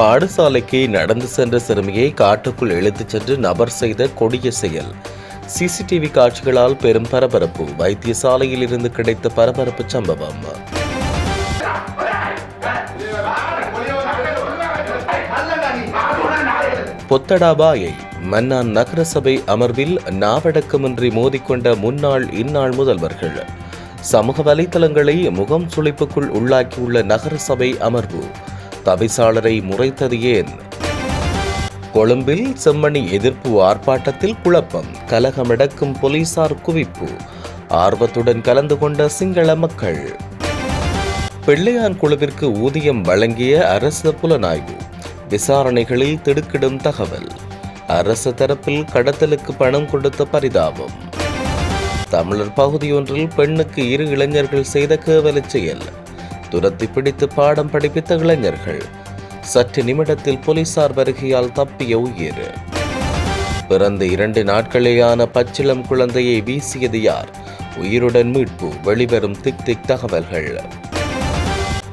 பாடசாலைக்கு நடந்து சென்ற சிறுமியை காட்டுக்குள் இழுத்துச் சென்று நபர் செய்த கொடிய செயல். சிசிடிவி காட்சிகளால் பெரும் பரபரப்பு. வைத்தியசாலையில் இருந்து கிடைத்த பரபரப்பு சம்பவம். பொத்தடாபாயை மன்னான் நகரசபை அமர்வில் நாவடக்கமின்றி மோதிக்கொண்ட முன்னாள் இந்நாள் முதல்வர்கள். சமூக வலைதளங்களை முகம் சுழிப்புக்குள் உள்ளாக்கியுள்ள நகரசபை அமர்வு. தவிசாளரை முறைத்தது ஏன்? கொழும்பில் செம்மணி எதிர்ப்பு ஆர்ப்பாட்டத்தில் குழப்பம். கலகமடக்கும் போலீசார் குவிப்பு. ஆர்வத்துடன் கலந்து கொண்ட சிங்கள மக்கள். பிள்ளையான் குழுவிற்கு ஊதியம் வழங்கிய அரசு புலனாய்வு. விசாரணைகளில் திடுக்கிடும் தகவல். அரசு தரப்பில் கடத்தலுக்கு பணம் கொடுத்த பரிதாபம். தமிழர் பகுதியொன்றில் பெண்ணுக்கு இரு இளைஞர்கள் செய்த கேவலச் செயல். துரத்தி பிடித்து பாடம் படிப்பித்த இளைஞர்கள். சற்று நிமிடத்தில் போலீசார் வருகையால் தப்பிய உயிர். பிறந்த இரண்டு நாட்களேயான பச்சிளம் குழந்தையை வீசியது யார்? உயிருடன் மீட்பு வெளிவரும் திக் திக் தகவல்கள்.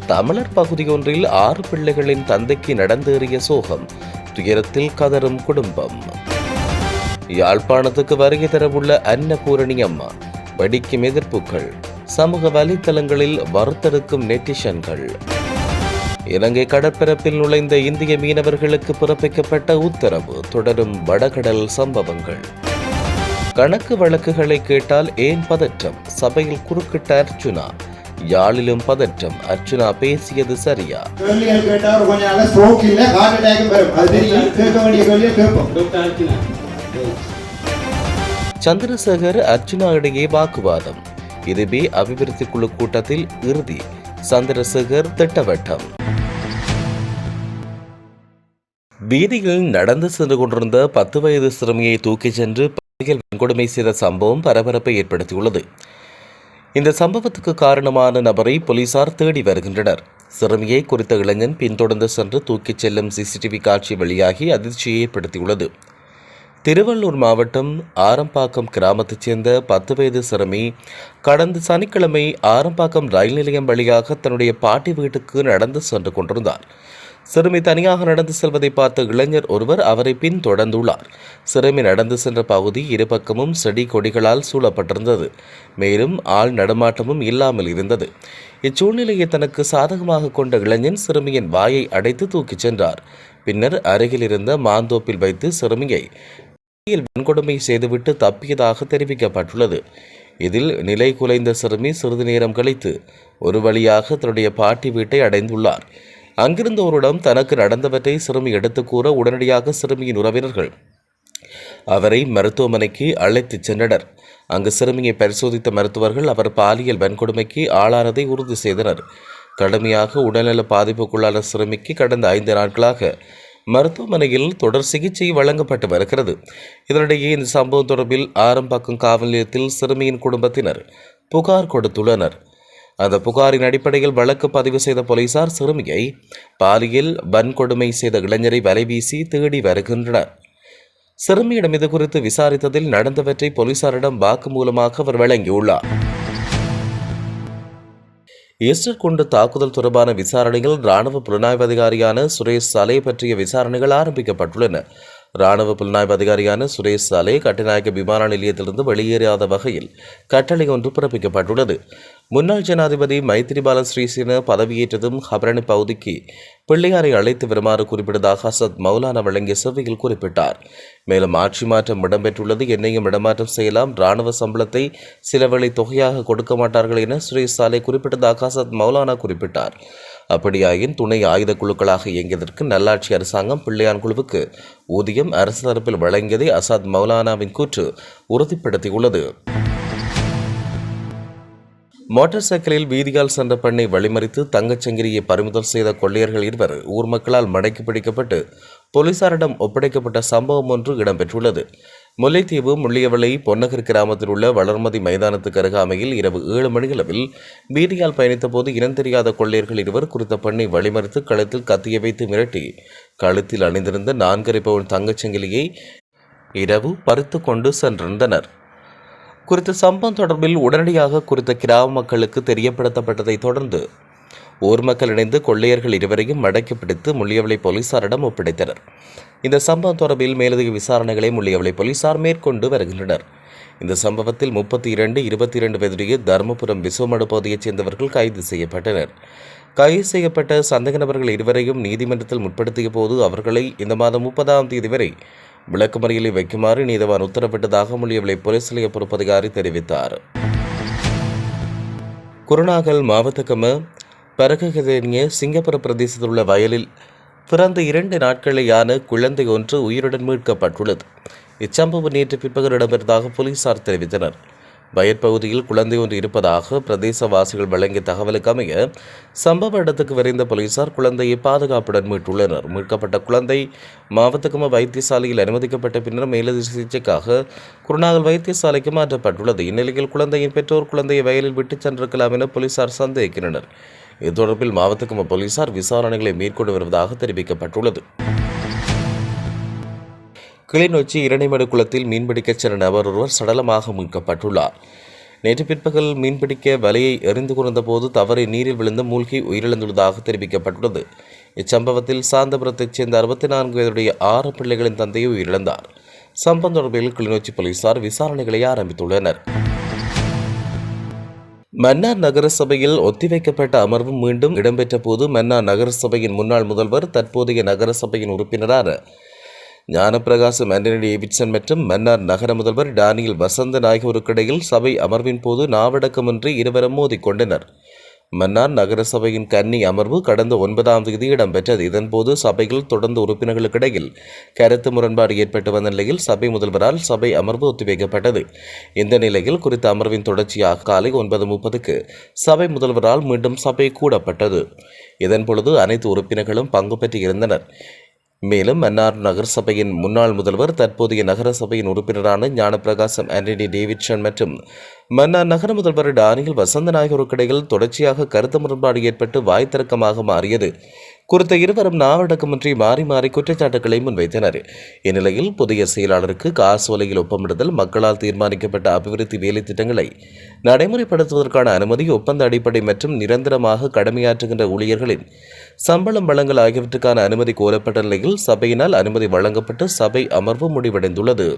தமிழர் பகுதியொன்றில் ஆறு பிள்ளைகளின் தந்தைக்கு நடந்தேறிய சோகம் துயரத்தில் கதறும் குடும்பம். யாழ்ப்பாணத்துக்கு வருகை தரவுள்ள அன்னபூரணி அம்மா வெடிக்கும் எதிர்ப்புகள் சமூக வலைத்தளங்களில் வறுத்தெடுக்கும் நெட்டிஷன்கள் இலங்கை கடற்பரப்பில் நுழைந்த இந்திய மீனவர்களுக்கு பிறப்பிக்கப்பட்ட உத்தரவு தொடரும் வடகடல் சம்பவங்கள். கணக்கு வழக்குகளை கேட்டால் ஏன் பதற்றம்? சபையில் குறுக்கிட்ட அர்ச்சுனா யாழிலும் பதற்றம்? அர்ச்சுனா பேசியது சரியா? சந்திரசேகர் அர்ஜுனா இடையே வாக்குவாதம். இதுவே அபிவிருத்தி குழு கூட்டத்தில் இறுதி. சந்திரசேகர் திட்டவட்டம். வீதியில் நடந்து சென்று கொண்டிருந்த பத்து வயது சிறுமியை தூக்கிச் சென்று பாலியல் வன்கொடுமை செய்த சம்பவம் பரபரப்பை ஏற்படுத்தியுள்ளது. இந்த சம்பவத்துக்கு காரணமான நபரை போலீசார் தேடி வருகின்றனர். சிறுமியை குறித்த இளைஞன் பின்தொடர்ந்து சென்று தூக்கிச் செல்லும் சிசிடிவி காட்சி வெளியாகி அதிர்ச்சியை ஏற்படுத்தியுள்ளது. திருவள்ளூர் மாவட்டம் ஆரம்பாக்கம் கிராமத்தைச் சேர்ந்த பத்து வயது சிறுமி கடந்த சனிக்கிழமை ஆரம்பாக்கம் ரயில் நிலையம் வழியாக தன்னுடைய பாட்டி வீட்டுக்கு நடந்து சென்று கொண்டிருந்தார். சிறுமி தனியாக நடந்து செல்வதை பார்த்த இளைஞர் ஒருவர் அவரை பின்தொடர்ந்துள்ளார் சிறுமி நடந்து சென்ற பகுதி இருபக்கமும் செடி கொடிகளால் சூழப்பட்டிருந்தது. மேலும் ஆள் நடமாட்டமும் இல்லாமல் இருந்தது. இச்சூழ்நிலையை தனக்கு சாதகமாக கொண்ட இளைஞன் சிறுமியின் வாயை அடைத்து தூக்கிச் சென்றார். பின்னர் அருகில் இருந்த மாந்தோப்பில் வைத்து சிறுமியை வன்கொடுமை செய்துவிட்டு தப்பியதாக தெரிவிக்கப்பட்டுள்ளது. இதில் நிலை குலைந்த சிறுமி சிறிது நேரம் கழித்து ஒரு வழியாக தன்னுடைய பாட்டி வீட்டை அடைந்துள்ளார். அங்கிருந்தோரிடம் தனக்கு நடந்தவற்றை சிறுமி எடுத்து கூற உடனடியாக சிறுமியின் உறவினர்கள் அவரை மருத்துவமனைக்கு அழைத்துச் சென்றனர். அங்கு சிறுமியை பரிசோதித்த மருத்துவர்கள் அவர் பாலியல் வன்கொடுமைக்கு ஆளானதை உறுதி செய்தனர். கடுமையாக உடல்நல பாதிப்புக்குள்ளான சிறுமிக்கு கடந்த ஐந்து நாட்களாக மருத்துவமனையில் தொடர் சிகிச்சை வழங்கப்பட்டு வருகிறது. இதனிடையே இந்த சம்பவம் தொடர்பில் ஆரம்பாக்கம் காவல் நிலையத்தில் சிறுமியின் குடும்பத்தினர் புகார் கொடுத்துள்ளனர். அந்த புகாரின் அடிப்படையில் வழக்கு பதிவு செய்த போலீசார் சிறுமியை பாலியல் வன்கொடுமை செய்த இளைஞரை வலைவீசி தேடி வருகின்றனர். சிறுமியிடம் இது குறித்து விசாரித்ததில் நடந்தவற்றை போலீசாரிடம் வாக்குமூலமாக அவர் வழங்கியுள்ளார். ஈஸ்டர் குண்டு தாக்குதல் தொடர்பான விசாரணையில் ராணுவ புலனாய்வு அதிகாரியான சுரேஷ் சாலே பற்றிய விசாரணைகள் ஆரம்பிக்கப்பட்டுள்ளன. ராணுவ புலனாய்வு அதிகாரியான சுரேஷ் சாலே கட்டுநாயக்க விமான நிலையத்திலிருந்து வெளியேறாத வகையில் கட்டளை ஒன்று பிறப்பிக்கப்பட்டுள்ளது. முன்னாள் ஜனாதிபதி மைத்திரிபால ஸ்ரீசேன பதவியேற்றதும் ஹபரணி பகுதிக்கு பிள்ளையாரை அழைத்து வருமாறு குறிப்பிட்டதாக அசத் மௌலானா வழங்கிய செவ்வியில் குறிப்பிட்டார். மேலும் ஆட்சி மாற்றம் இடம்பெற்றுள்ளது என்னையும் இடமாற்றம் செய்யலாம் ராணுவ சம்பளத்தை சிலவேளை தொகையாக கொடுக்க மாட்டார்கள் என ஸ்ரீசாலை சாலை குறிப்பிட்டதாக அசத் மௌலானா குறிப்பிட்டார். அப்படியாயின் துணை ஆயுத குழுக்களாக இயங்கியதற்கு நல்லாட்சி அரசாங்கம் பிள்ளையான் குழுவுக்கு ஊதியம் அரசு தரப்பில் வழங்கியதை அசாத் மௌலானாவின் கூற்று உறுதிப்படுத்தியுள்ளது. மோட்டார் சைக்கிளில் வீதியால் சென்ற பெண்ணை வழிமறித்து தங்கச்சங்கிரியை பறிமுதல் செய்த கொள்ளையர்கள் இருவர் ஊர் மக்களால் மடக்கி பிடிக்கப்பட்டு போலீசாரிடம் ஒப்படைக்கப்பட்ட சம்பவம் ஒன்று இடம்பெற்றுள்ளது. முல்லைத்தீவு முள்ளியவளை பொன்னகர் கிராமத்தில் உள்ள வளர்மதி மைதானத்துக்கு அருகாமையில் இரவு ஏழு மணியளவில் வீதியால் பயணித்தபோது இனம் தெரியாத கொள்ளையர்கள் இருவர் குறித்த பெண்ணை வழிமறித்து கழுத்தில் கத்திய வைத்து மிரட்டி கழுத்தில் அணிந்திருந்த நான்கரை பவுன் தங்கச்சங்கிலியை இரவு பறித்து கொண்டு சென்றிருந்தனர். குறித்த சம்பவம் தொடர்பில் உடனடியாக குறித்த கிராம மக்களுக்கு தெரியப்படுத்தப்பட்டதைத் தொடர்ந்து ஊர் மக்கள் இணைந்து கொள்ளையர்கள் இருவரையும் மடக்கி பிடித்து முள்ளியவளை போலீசாரிடம் ஒப்படைத்தனர். இந்த சம்பவம் தொடர்பில் மேலதிக விசாரணைகளை முள்ளியவளை போலீசார் மேற்கொண்டு வருகின்றனர். இந்த சம்பவத்தில் முப்பத்தி இரண்டு இருபத்தி இரண்டு வயதுடைய தருமபுரம் விசுவமடு பகுதியைச் சேர்ந்தவர்கள் கைது செய்யப்பட்டனர். கைது செய்யப்பட்ட சந்தேக நபர்கள் இருவரையும் நீதிமன்றத்தில் முற்படுத்திய போது அவர்களை இந்த மாதம் முப்பதாம் தேதி வரை விளக்குமறியலை வைக்குமாறு நீதவான் உத்தரவிட்டதாக முள்ளியவளை போலீஸ் நிலைய பொறுப்பதிகாரி தெரிவித்தார். குருநாகல் மாவட்டக்கம பரககதேனிய சிங்கப்புர பிரதேசத்தில் உள்ள வயலில் பிறந்த இரண்டு நாட்களேயான குழந்தை ஒன்று உயிருடன் மீட்கப்பட்டுள்ளது. இச்சம்பவம் நேற்று பிற்பகல் இடம்பெற்றதாக போலீசார் தெரிவித்தனர். வயற்பகுதியில் குழந்தை ஒன்று இருப்பதாக பிரதேசவாசிகள் வழங்கிய தகவலுக்கு அமைய சம்பவ இடத்துக்கு விரைந்த போலீசார் குழந்தையை பாதுகாப்புடன் மீட்டுள்ளனர். மீட்கப்பட்ட குழந்தை மாவத்துக்கும வைத்தியசாலையில் அனுமதிக்கப்பட்ட பின்னர் மேலதி சிகிச்சைக்காக குருநாகல் வைத்தியசாலைக்கு மாற்றப்பட்டுள்ளது. இந்நிலையில் குழந்தையின் பெற்றோர் குழந்தையை வயலில் விட்டுச் சென்றிருக்கலாம் என போலீசார் சந்தேகிக்கின்றனர். இது தொடர்பில் மாவத்துக்கும போலீசார் விசாரணைகளை மேற்கொண்டு வருவதாக தெரிவிக்கப்பட்டுள்ளது. கிளிநொச்சி இரணைமடு குளத்தில் மீன்பிடிக்கச் சென்ற நபர் ஒருவர் சடலமாக மீட்கப்பட்டுள்ளார். நேற்று பிற்பகல் மீன்பிடிக்க வலையை எறிந்து கொண்டபோது தவறி நீரில் விழுந்து மூழ்கி உயிரிழந்துள்ளதாக தெரிவிக்கப்பட்டுள்ளது. இச்சம்பவத்தில் சாந்தபுரத்தைச் சேர்ந்த அறுபத்தி நான்கு வயதுடைய ஆறு பிள்ளைகளின் தந்தையை உயிரிழந்தார். சம்பவம் தொடர்பில் கிளிநொச்சி போலீசார் விசாரணைகளை ஆரம்பித்துள்ளனர். மன்னார் நகரசபையில் ஒத்திவைக்கப்பட்ட அமர்வு மீண்டும் இடம்பெற்ற போது மன்னார் நகரசபையின் முன்னாள் முதல்வர் தற்போதைய நகரசபையின் உறுப்பினரான ஞானப்பிரகாசம் ஆண்டனி டேவிட்சன் மற்றும் மன்னார் நகர முதல்வர் டானியல் வசந்த நாயகருக்கிடையில் சபை அமர்வின் போது நாவடக்கமின்றி இருவரும் மோதிக்கொண்டனர். மன்னார் நகரசபையின் கன்னி அமர்வு கடந்த ஒன்பதாம் தேதி இடம்பெற்றது. இதன்போது சபையில் தொடர்ந்து உறுப்பினர்களுக்கிடையில் கருத்து முரண்பாடு ஏற்பட்டு வந்த நிலையில் சபை முதல்வரால் சபை அமர்வு ஒத்திவைக்கப்பட்டது. இந்த நிலையில் குறித்த அமர்வின் தொடர்ச்சியாக காலை ஒன்பது முப்பதுக்கு சபை முதல்வரால் மீண்டும் சபை கூடப்பட்டது. இதன்பொழுது அனைத்து உறுப்பினர்களும் பங்கு பெற்று இருந்தனர் மேலும் மன்னார் நகரசபையின் முன்னாள் முதல்வர் தற்போதைய நகரசபையின் உறுப்பினரான ஞானப்பிரகாசம் ஆண்டனி டேவிட்சன் மற்றும் மன்னார் நகர முதல்வர் டானியல் வசந்த நாயகருக்கிடையில் தொடர்ச்சியாக கருத்து முரண்பாடு ஏற்பட்டு வாய் திறக்கமாக மாறியது. குறித்த இருவரும் நாவடக்கமின்றி மாறி மாறி குற்றச்சாட்டுகளை முன்வைத்தனர். இந்நிலையில் புதிய செயலாளருக்கு காசோலையில் ஒப்பமிடுதல் மக்களால் தீர்மானிக்கப்பட்ட அபிவிருத்தி வேலை திட்டங்களை நடைமுறைப்படுத்துவதற்கான அனுமதி ஒப்பந்த அடிப்படை மற்றும் நிரந்தரமாக கடமையாற்றுகின்ற ஊழியர்களின் சம்பளம் வழங்கல் ஆகியவற்றுக்கான அனுமதி கோரப்பட்ட நிலையில் சபையினால் அனுமதி வழங்கப்பட்டு சபை அமர்வு முடிவடைந்துள்ளது.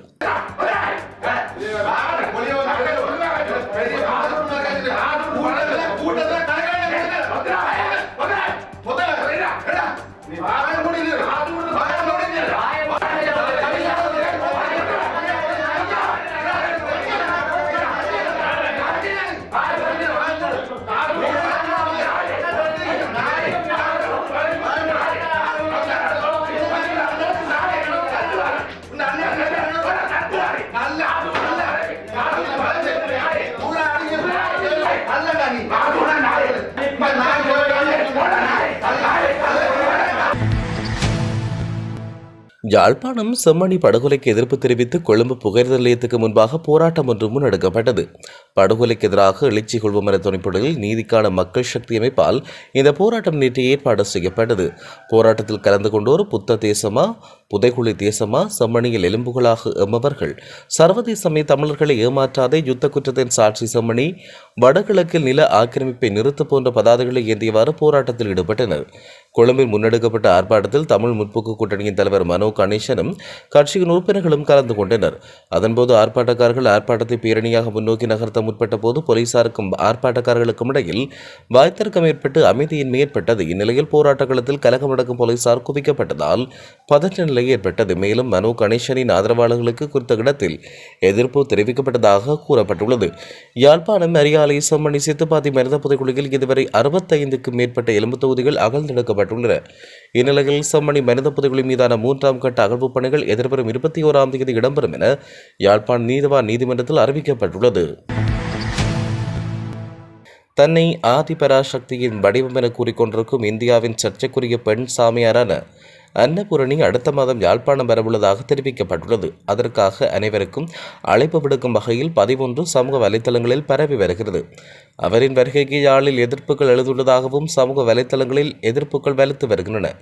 யாழ்ப்பாணம் செம்மணி படுகொலைக்கு எதிர்ப்பு தெரிவித்து கொழும்பு புகையிரத நிலையத்துக்கு முன்பாக போராட்டம் ஒன்று முன்னெடுக்கப்பட்டது. படுகொலைக்கு எதிராக எழுச்சி கொள்வோம் என துணைப்படையில் நீதிக்கான மக்கள் சக்தி அமைப்பால் இந்த போராட்டம் நேற்று ஏற்பாடு செய்யப்பட்டது. போராட்டத்தில் கலந்து கொண்டோர் புத்த தேசமா புதைகுழி தேசமா செம்மணியில் எலும்புகளாக எம்மவர்கள். சர்வதேசமே தமிழர்களை ஏமாற்றாதே யுத்த குற்றத்தின் சாட்சி செம்மணி. வடகிழக்கில் நில ஆக்கிரமிப்பை நிறுத்த போன்ற பதாதைகளை ஏந்தியவாறு போராட்டத்தில் ஈடுபட்டனர். கொழும்பில் முன்னெடுக்கப்பட்ட ஆர்ப்பாட்டத்தில் தமிழ் முற்போக்கு கூட்டணியின் தலைவர் மனோ கணேசனும் கட்சியின் உறுப்பினர்களும் கலந்து கொண்டனர். அதன்போது ஆர்ப்பாட்டக்காரர்கள் ஆர்ப்பாட்டத்தை பேரணியாக முன்னோக்கி நகர்த்த முற்பட்ட போது போலீசாருக்கும் ஆர்ப்பாட்டக்காரர்களுக்கும் இடையில் வாய்த்தர்க்கம் ஏற்பட்டு அமைதியின்மை ஏற்பட்டது. இந்நிலையில் போராட்ட களத்தில் கலகம் நடக்கும் போலீசார் குவிக்கப்பட்டதால் பதற்ற நிலை ஏற்பட்டது. மேலும் மனோ கணேசனின் ஆதரவாளர்களுக்கு குறித்த இடத்தில் எதிர்ப்பு தெரிவிக்கப்பட்டதாக கூறப்பட்டுள்ளது. யாழ்ப்பாணம் அரியாலை செம்மணி சித்துப்பாத்தி மனித புதைக்குழுவில் இதுவரை அறுபத்தைந்துக்கும் மேற்பட்ட எலும்பு தொகுதிகள் அகழ்ந்தெடுக்கப்பட்டுள்ளன. இந்நிலையில் செம்மணி மனித புதைக்குழி மீதான மூன்றாம் கட்ட அகழ்வுப் பணிகள் எதிர்வரும் இருபத்தி ஓராம் தேதி இடம்பெறும் என யாழ்ப்பாண் நீதிவான் நீதிமன்றத்தில் அறிவிக்கப்பட்டுள்ளது. தன்னை ஆதிபராசக்தியின் வடிவம் என கூறிக்கொண்டிருக்கும் இந்தியாவின் சர்ச்சைக்குரிய பெண் சாமியாரான அன்னபூரணி அடுத்த மாதம் யாழ்ப்பாணம் வரவுள்ளதாக தெரிவிக்கப்பட்டுள்ளது. அதற்காக அனைவருக்கும் அழைப்பு விடுக்கும் வகையில் பதிவொன்று சமூக வலைத்தளங்களில் பரவி வருகிறது. அவரின் வருகைக்கு யாழில் எதிர்ப்புகள் எழுதுள்ளதாகவும் சமூக வலைத்தளங்களில் எதிர்ப்புகள் வலுத்து வருகின்றன.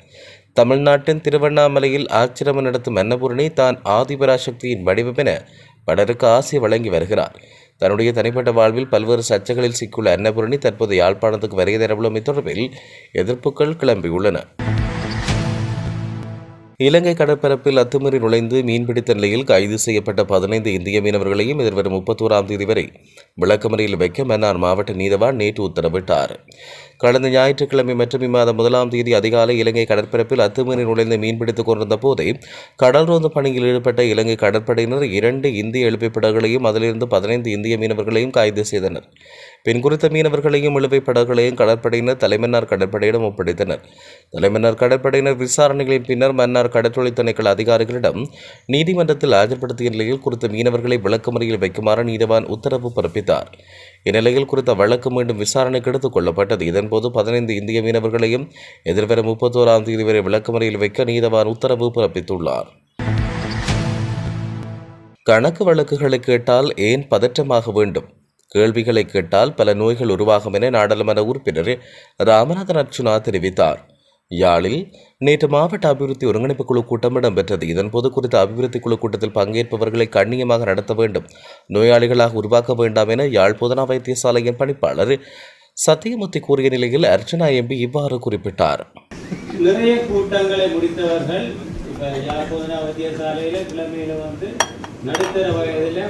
தமிழ்நாட்டின் திருவண்ணாமலையில் ஆச்சிரமம் நடத்தும் அன்னபூரணி தான் ஆதிபராசக்தியின் வடிவம் என பலருக்கு ஆசை வழங்கி வருகிறார். தன்னுடைய தனிப்பட்ட வாழ்வில் பல்வேறு சர்ச்சைகளில் சிக்கியுள்ள அன்னபூரணி தற்போது யாழ்ப்பாணத்துக்கு வருகை தரவுள்ளமை தொடர்பில் எதிர்ப்புகள் கிளம்பியுள்ளன. இலங்கை கடற்பரப்பில் அத்துமீறி நுழைந்து மீன்பிடித்த நிலையில் கைது செய்யப்பட்ட பதினைந்து இந்திய மீனவர்களையும் எதிர்வரும் முப்பத்தோராம் தேதி வரை விளக்கமறையில் வைக்க மன்னார் மாவட்ட நீதவான் நேற்று உத்தரவிட்டார். கடந்த ஞாயிற்றுக்கிழமை மற்றும் இம்மாதம் முதலாம் தேதி அதிகாலை இலங்கை கடற்பரப்பில் அத்துமீறி நுழைந்து மீன்பிடித்துக் கொண்டிருந்த போதே கடல் ரோந்து பணியில் ஈடுபட்ட இலங்கை கடற்படையினர் இரண்டு இந்திய எழுப்பை படகுகளையும் அதிலிருந்து பதினைந்து இந்திய மீனவர்களையும் கைது செய்தனர். பின் குறித்த மீனவர்களையும் இழுவை படகுகளையும் கடற்படையினர் தலைமன்னார் கடற்படையிடம் ஒப்படைத்தனர். தலைமன்னார் கடற்படையினர் விசாரணைகளின் பின்னர் மன்னார் கடற்றொழில் திணைக்கள அதிகாரிகளிடம் நீதிமன்றத்தில் ஆஜர்படுத்திய நிலையில் குறித்த மீனவர்களை விளக்குமுறையில் வைக்குமாறு நீதவான் உத்தரவு பிறப்பித்தார். இந்நிலையில் குறித்த வழக்கு மீண்டும் விசாரணைக்கு எடுத்துக் கொள்ளப்பட்டது. இதன்போது பதினைந்து இந்திய மீனவர்களையும் எதிர்வரும் முப்பத்தோராம் தேதி வரை விளக்குமுறையில் வைக்க நீதவான் உத்தரவு பிறப்பித்துள்ளார். கணக்கு வழக்குகளை கேட்டால் ஏன் பதற்றமாக வேண்டும்? கேள்விகளை கேட்டால் பல நோய்கள் உருவாகும் என நாடாளுமன்ற உறுப்பினர் ராமநாதன் அர்ச்சுனா தெரிவித்தார். யாழில் நேற்று மாவட்ட அபிவிருத்தி ஒருங்கிணைப்பு குழு கூட்டம் இடம்பெற்றது. இதன்போது குறித்த அபிவிருத்தி குழு கூட்டத்தில் பங்கேற்பவர்களை கண்ணியமாக நடத்த வேண்டும் நோயாளிகளாக உருவாக்க வேண்டாம் என யாழ் போதனா வைத்தியசாலையின் பணிப்பாளர் சத்தியமூர்த்தி கூறிய நிலையில் அர்ச்சனா எம்பி இவ்வாறு குறிப்பிட்டார். நிறைய கூட்டங்களை முடித்தவர்கள் இப்போ யாழ்ப்பாண வைத்தியசாலையில் கிழமையில வந்து நடுத்தர வயதில்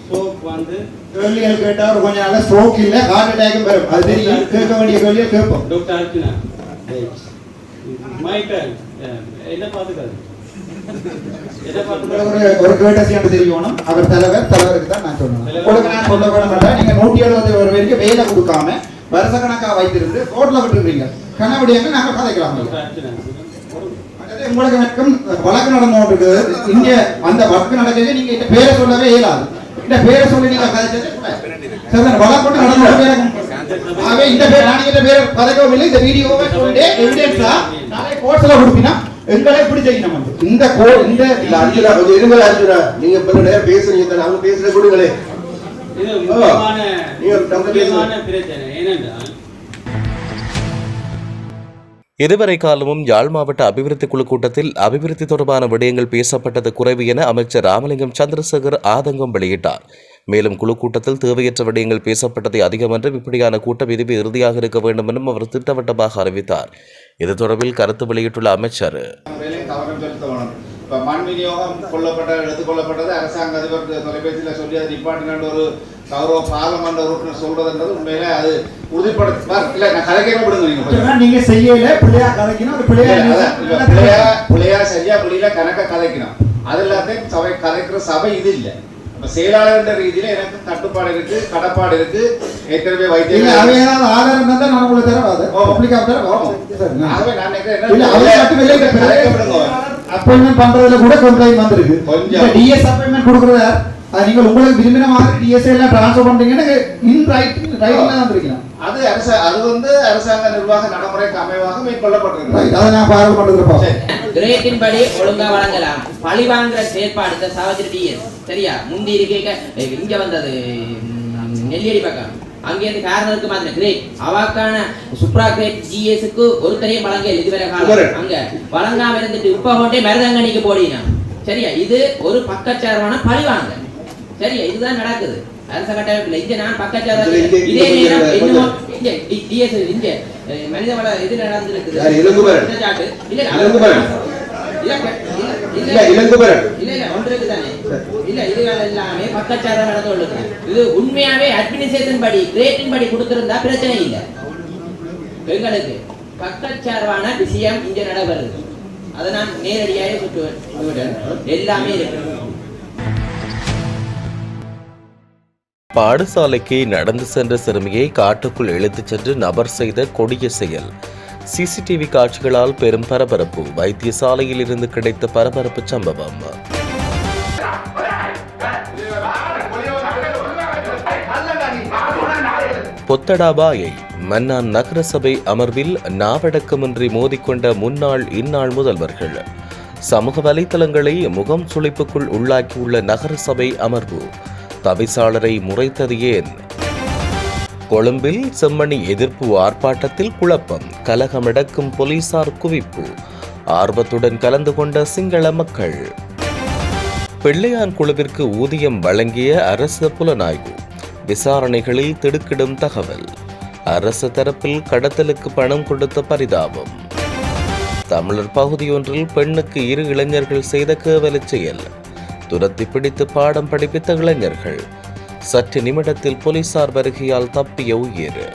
ஸ்ட்ரோக் வந்து கேள்விகள் கேட்டா ஒரு கொஞ்ச நாள்ல ஸ்ட்ரோக் இல்ல ஹார்ட் அட்டாக்கும் வரும். அது தெரியும். கேட்க வேண்டிய கேள்வியை கேட்போம். டாக்டர் அர்ச்சனா. ஒரு தெரியணும் அவர் தலைவர் தலைவருக்கு தான் நான் சொல்லணும் உங்களுக்கு நான் சொல்ல கூட மாட்டேன் நீங்க நூற்றி எழுபது ஒரு வரைக்கும் வேலை கொடுக்காம வருஷ கணக்கா வைத்திருந்து ரோட்ல விட்டுருக்கீங்க கனவடியாக நாங்க கதைக்கலாம் உங்களுக்கு வணக்கம் வழக்கு நடந்து கொண்டிருக்குது இங்க அந்த வழக்கு நடக்குது நீங்க இந்த பேரை சொல்லவே இயலாது இந்த பேரை சொல்லி நீங்க கதைச்சது சார் வழக்கு நடந்து இந்த பேர் நான் இந்த பேரை கதைக்கவில்லை இந்த வீடியோவை எவிடன்ஸா நாளை கோர்ட்ல கொடுப்பினா எங்களை எப்படி செய்யணும் வந்து. இந்த கோ இந்த இல்ல அர்ஜுனா கொஞ்சம் இருங்கள் அர்ஜுனா. நீங்க இப்ப நேரம் பேசுறீங்க தானே அவங்க பேசுற கொடுங்களே. இது முக்கியமான நீங்க நம்ம முக்கியமான பிரச்சனை ஏனென்றால் இதுவரை காலமும் யாழ் மாவட்ட அபிவிருத்தி குழு கூட்டத்தில் அபிவிருத்தி தொடர்பான விடயங்கள் பேசப்பட்டது குறைவு என அமைச்சர் ராமலிங்கம் சந்திரசேகர் ஆதங்கம் வெளியிட்டார். மேலும் குழு கூட்டத்தில் தேவையற்ற விடயங்கள் பேசப்பட்டதை அதிகம் என்றும் இப்படியான கூட்டம் இதுவே இறுதியாக இருக்க வேண்டும் என்றும் அவர் திட்டவட்டமாக அறிவித்தார். இது தொடர்பில் கருத்து வெளியிட்டுள்ள அமைச்சர். இப்போ மண் விநியோகம் கொல்லப்பட்ட எடுத்துக்கொள்ளப்பட்டது அரசாங்க அதிபர் தொலைபேசியில் சொல்லி அது நிப்பாட்டினாண்டு ஒரு கௌரவ பாராளுமன்ற உறுப்பினர் சொல்றதுன்றது உண்மையில அது உறுதிப்படுத்த இல்லை நான் விடுங்க நீங்க செய்யல பிள்ளையா கதைக்கணும் அது பிள்ளையா பிள்ளையா சரியா பிள்ளையில கணக்க கதைக்கணும் அது எல்லாத்தையும் சபை கதைக்கிற சபை இது இல்ல. செயலாளர் ரீதியில எனக்கு கட்டுப்பாடு இருக்கு கடப்பாடு இருக்கு. ஏற்கனவே இல்ல வைத்திய அவ ஏதாவது ஆதாரம் தந்தா நான் உங்களுக்கு தரேன் அது. பப்ளிக்கா தரேன் நான் ஆகவே நான் நினைக்கிறேன் மட்டும் அப்பாயின்மெண்ட் பண்றதுல கூட கம்ப்ளைண்ட் வந்திருக்கு. கொஞ்சம். டிஎஸ் அப்பாயின்மெண்ட் கொடுக்கறது? அது நீங்க உங்களுக்கு விரும்பின மாதிரி டிஎஸ் எல்லாம் ட்ரான்ஸ்ஃபர் பண்றீங்கன்னா இன் ரைட் ரைட்ல தான் வந்திருக்கீங்க. அது அரச அது வந்து அரசாங்க நிர்வாக நடைமுறைக்கு அமைவாக மேற்கொள்ளப்பட்டிருக்கு ரைட் அதை நான் பார்வை பண்றதுல சரி. பார்ப்போம் கிரேட்டின் படி ஒழுங்கா வழங்கலாம் பழி வாங்குற செயற்பாடு சாவத்திரி டிஎஸ் சரியா? முந்தி இருக்க இங்க வந்தது நெல்லியடி பக்கம். அங்கேருந்து காரணத்துக்கு மாதிரி கிரேட் அவாக்கான சுப்ரா கிரேட் ஜிஎஸ்க்கு ஒருத்தரையும் வழங்க இதுவரை காலம். அங்க. வழங்காம இருந்துட்டு உப்ப கொண்டே மருதங்கனிக்கு போடினா. சரியா? இது ஒரு பக்கச்சார்பான பழி வாங்க சரியா? இதுதான் நடக்குது. அரச கட்டமைப்பில் இங்க நான் இங்க- இதே நேரம் இன்னும் இங்க டிஎஸ் இங்க மனிதவள இது நடந்திருக்குது? குற்றச்சாட்டு. இல்ல, இளங்குமரன். இல்ல, இளங்குமரன் இல்ல. இல்ல ஒன்று இருக்குதானே? இல்ல இதுகள் எல்லாமே பக்கச்சாரம் நடந்து கொள்ளுது. இது உண்மையாவே அட்மினிஸ்ட்ரேஷன் படி கிரேட்டின் படி கொடுத்திருந்தா பிரச்சனை இல்ல. எங்களுக்கு பக்கச்சார்பான விஷயம் இங்க நடைபெறுது. அதை நான் நேரடியாக சுட்டுவேன் எல்லாமே இருக்கு. பாடசாலைக்கு நடந்து சென்ற சிறுமியை காட்டுக்குள் இழுத்துச் சென்று நபர் செய்த கொடிய செயல். சிசிடிவி காட்சிகளால் பெரும் பரபரப்பு. வைத்தியசாலையில் இருந்து கிடைத்த பரபரப்பு சம்பவம். பொத்தடாபாயை மன்னான் நகரசபை அமர்வில் நாவடக்கமின்றி மோதிக்கொண்ட முன்னாள் இந்நாள் முதல்வர்கள். சமூக வலைதளங்களை முகம் சுழிப்புக்குள் உள்ளாக்கியுள்ள நகரசபை அமர்வு. தவிசாளரை முறைத்தது ஏன்? கொழும்பில் செம்மணி எதிர்ப்பு ஆர்ப்பாட்டத்தில் குழப்பம். கலகமிடக்கும் போலீசார் குவிப்பு. ஆர்வத்துடன் கலந்து கொண்ட சிங்கள மக்கள். பிள்ளையான் குழுவிற்கு ஊதியம் வழங்கிய அரசு புலனாய்வு. விசாரணைகளில் திடுக்கிடும் தகவல். அரசு தரப்பில் கடத்தலுக்கு பணம் கொடுத்த பரிதாபம். தமிழர் பகுதியொன்றில் பெண்ணுக்கு இரு இளைஞர்கள் செய்த கேவலச் செயல். துரத்தி பிடித்து பாடம் படிப்பித்த இளைஞர்கள். சற்று நிமிடத்தில் போலீசார் வருகையால் தப்பிய உயிர்.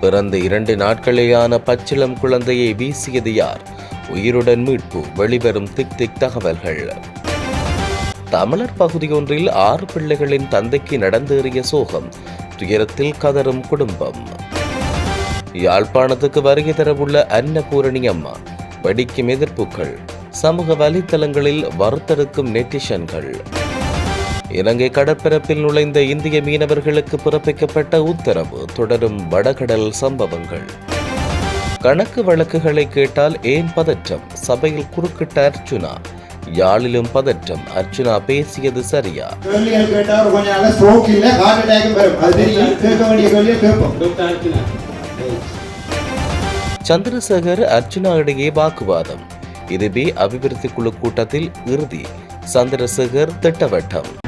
பிறந்த இரண்டு நாட்களேயான பச்சிளம் குழந்தையை வீசியது யார்? உயிருடன் மீட்பு வெளிவரும் திக் திக் தகவல்கள். தமிழர் பகுதியொன்றில் ஆறு பிள்ளைகளின் தந்தைக்கு நடந்தேறிய சோகம் துயரத்தில் கதறும் குடும்பம். யாழ்ப்பாணத்துக்கு வருகை தரவுள்ள அன்னபூரணி அம்மா வெடிக்கும் எதிர்ப்புகள். சமூக வலைத்தளங்களில் வறுத்தெடுக்கும் நெட்டிஷன்கள் இலங்கை கடற்பரப்பில் நுழைந்த இந்திய மீனவர்களுக்கு பிறப்பிக்கப்பட்ட உத்தரவு தொடரும் வடகடல் சம்பவங்கள். கணக்கு வழக்குகளை கேட்டால் ஏன் பதற்றம்? சபையில் குறுக்கிட்ட அர்ச்சுனா யாழிலும் பதற்றம். அர்ச்சுனா பேசியது சரியா? சந்திரசேகர் அர்ச்சுனா இடையே வாக்குவாதம். இதுவே அபிவிருத்தி குழு கூட்டத்தில் இறுதி. சந்திரசேகர் திட்டவட்டம்.